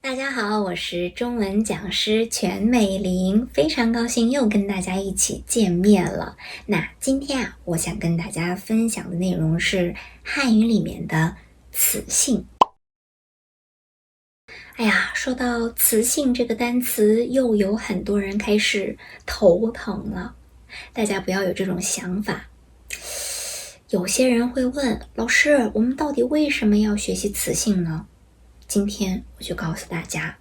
大家好，我是中文讲师全美玲，非常高兴又跟大家一起见面了。那今天啊，我想跟大家分享的内容是汉语里面的词性。哎呀，说到词性这个单词，又有很多人开始头疼了。大家不要有这种想法。有些人会问老师：“我们到底为什么要学习词性呢？”今天我就告诉大家，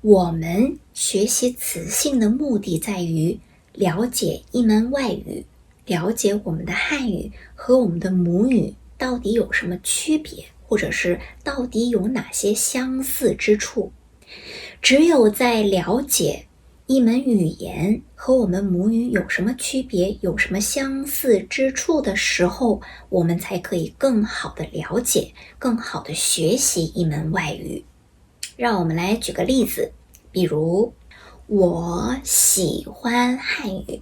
我们学习词性的目的在于了解一门外语，了解我们的汉语和我们的母语到底有什么区别，或者是到底有哪些相似之处。只有在了解。一门语言和我们母语有什么区别，有什么相似之处的时候，我们才可以更好的了解，更好的学习一门外语。让我们来举个例子，比如我喜欢汉语，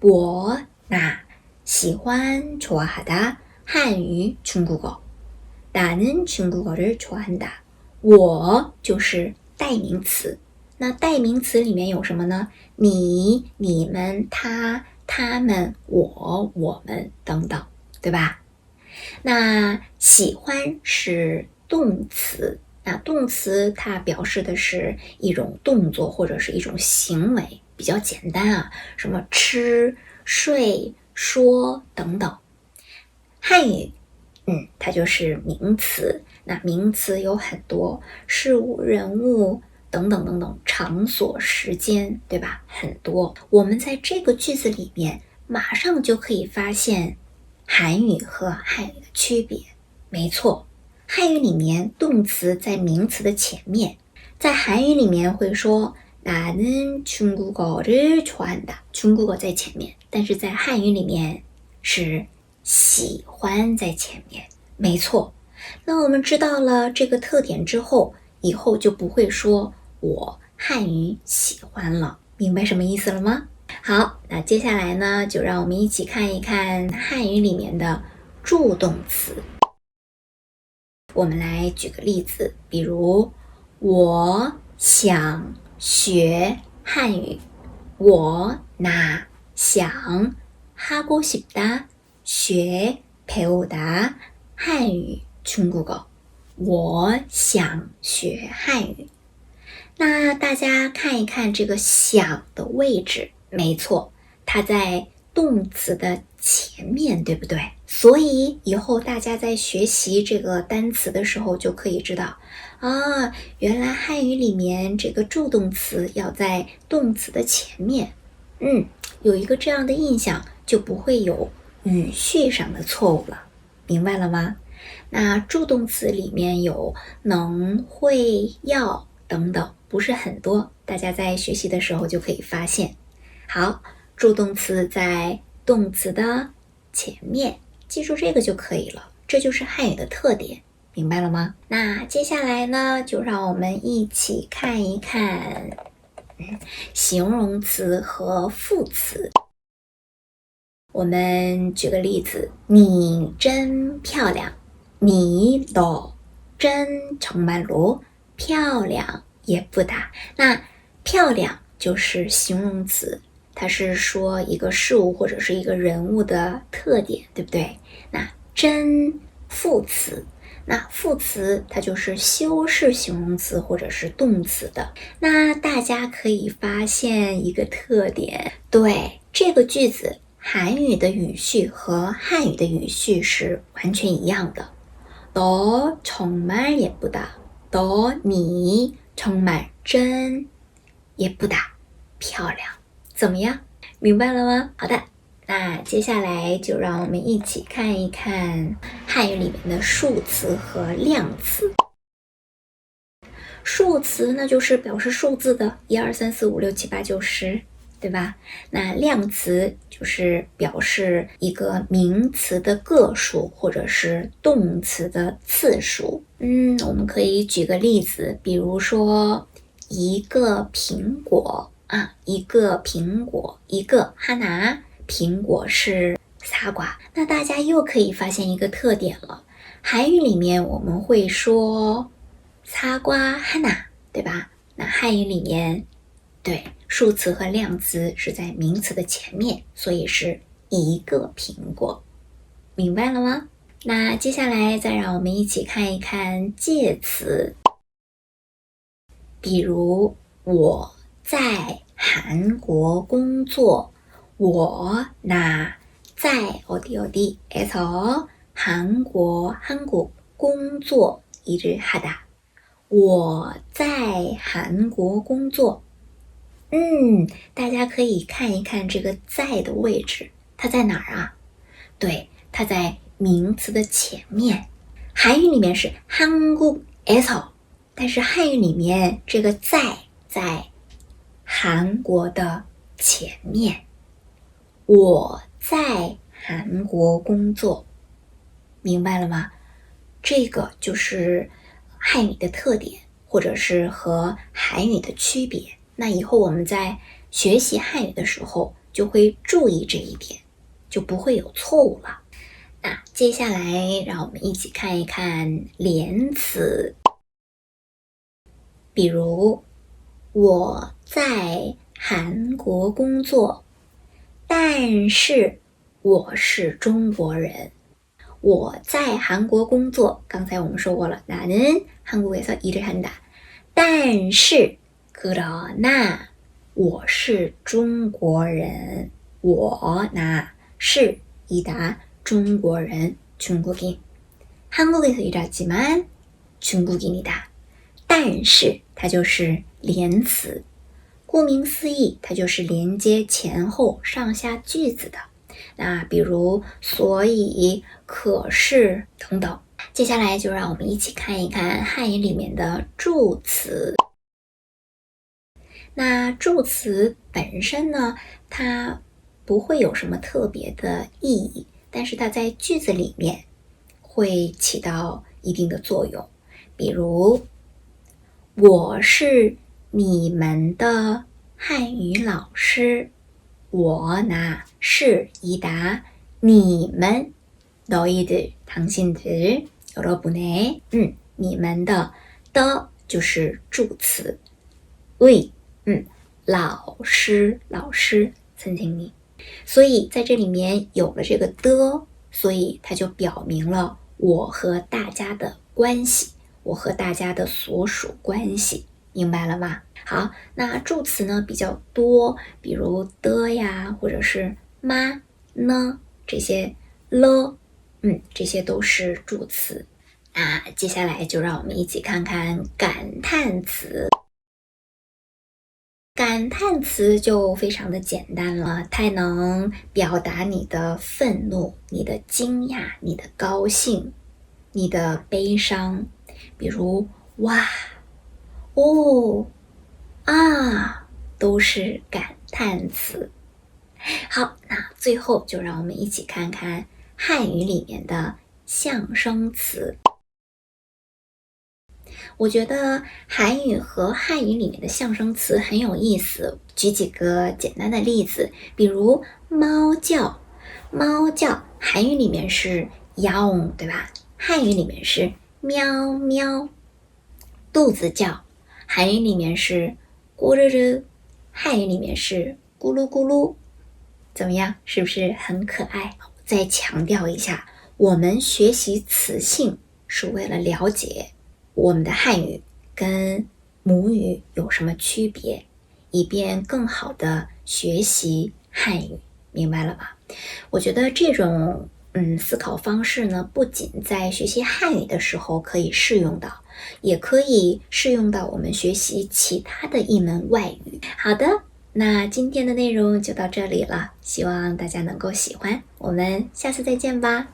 我那喜欢좋아하다汉语중국어나는중국어를좋아한 다。 我就是代名词。 那代名词里面有什么呢？你、你们、他、他们、我、我们等等，对吧？那喜欢是动词，那动词它表示的是一种动作或者是一种行为，比较简单啊，什么吃、睡、说等等。汉语，嗯，它就是名词。那名词有很多，事物、人物。等等等等，场所、时间，对吧？很多。我们在这个句子里面，马上就可以发现韩语和汉语的区别。没错，汉语里面动词在名词的前面，在韩语里面会说나는중국어를좋아한 다， 중국어在前面，但是在汉语里面是喜欢在前面。没错。那我们知道了这个特点之后，以后就不会说。 我汉语喜欢了，明白什么意思了吗？好，那接下来呢，就让我们一起看一看汉语里面的助动词。我们来举个例子，比如我想学汉语，我那想하고싶다学배우다汉语중국 어。 我想学汉语。 那大家看一看这个“想”的位置，没错，它在动词的前面对不对？所以以后大家在学习这个单词的时候，就可以知道啊，原来汉语里面这个助动词要在动词的前面。嗯，有一个这样的印象，就不会有语序上的错误了，明白了吗？那助动词里面有能、会、要等等。不是很多，大家在学习的时候就可以发现。好，助动词在动词的前面，记住这个就可以了。这就是汉语的特点，明白了吗？那接下来呢，就让我们一起看一看形容词和副词。我们举个例子：你真漂亮，你너真정말로 漂亮。也不大。那漂亮就是形容词，它是说一个事物或者是一个人物的特点，对不对？那真副词，那副词它就是修饰形容词或者是动词的。那大家可以发现一个特点，对这个句子，韩语的语序和汉语的语序是完全一样的。너정말예쁘 다， 너你。充满真也不打漂亮，怎么样？明白了吗？好的，那接下来就让我们一起看一看汉语里面的数词和量词。数词那就是表示数字的，一二三四五六七八九十，对吧？那量词就是表示一个名词的个数或者是动词的次数。嗯，我们可以举个例子，比如说一个苹果啊，一个苹果，一个哈拿苹果是擦瓜。那大家又可以发现一个特点了，韩语里面我们会说擦瓜哈拿。对吧？那汉语里面，对数词和量词是在名词的前面，所以是一个苹果，明白了吗？那接下来再让我们一起看一看介词，比如我在韩国工作，我那在어디어디에서韩国韩国工作一直哈达。我在韩国工作， 嗯，大家可以看一看这个“在”的位置，它在哪儿啊？对，它在名词的前面。韩语里面是韩国에서但是汉语里面这个“在”在韩国的前面。我在韩国工作，明白了吗？这个就是。汉语的特点，或者是和韩语的区别，那以后我们在学习汉语的时候就会注意这一点，就不会有错误了。那接下来，让我们一起看一看连词，比如我在韩国工作，但是我是中国人。我在韩国工作。刚才我们说过了，나는한국에서일을한 다。 但是， 그러 나， 我是中国人。我那是이다中国人，중국 인。 한국에서일하지만중국인이 다。 但是，它就是连词，顾名思义，它就是连接前后上下句子的。那比如，所以、可是等等。接下来就让我们一起看一看汉语里面的助词。 那助词本身呢，它不会有什么特别的意义，但是它在句子里面会起到一定的作用。比如，我是你们的汉语老师。我呢是一答你们너희들당신들여러분 의， 嗯，你们的的就是助词，为， 嗯，老师，老师，曾经你，所以在这里面有了这个的，所以它就表明了我和大家的关系，我和大家的所属关系。明白了吗？好，那助词呢比较多，比如的呀，或者是吗呢这些了，嗯，这些都是助词。那接下来就让我们一起看看感叹词。感叹词就非常的简单了，太能表达你的愤怒、你的惊讶、你的高兴、你的悲伤，比如哇。哦，啊，都是感叹词。好，那最后就让我们一起看看汉语里面的象声词。我觉得韩语和汉语里面的象声词很有意思。举几个简单的例子，比如猫叫，猫叫，韩语里面是“ yong ”，对吧？汉语里面是“喵喵”。肚子叫。韩语里面是咕噜噜，汉语里面是咕噜咕噜，怎么样？是不是很可爱？再强调一下，我们学习词性是为了了解我们的汉语跟母语有什么区别，以便更好的学习汉语，明白了吧？我觉得这种。嗯，思考方式呢，不仅在学习汉语的时候可以适用到，也可以适用到我们学习其他的一门外语。好的，那今天的内容就到这里了，希望大家能够喜欢，我们下次再见吧。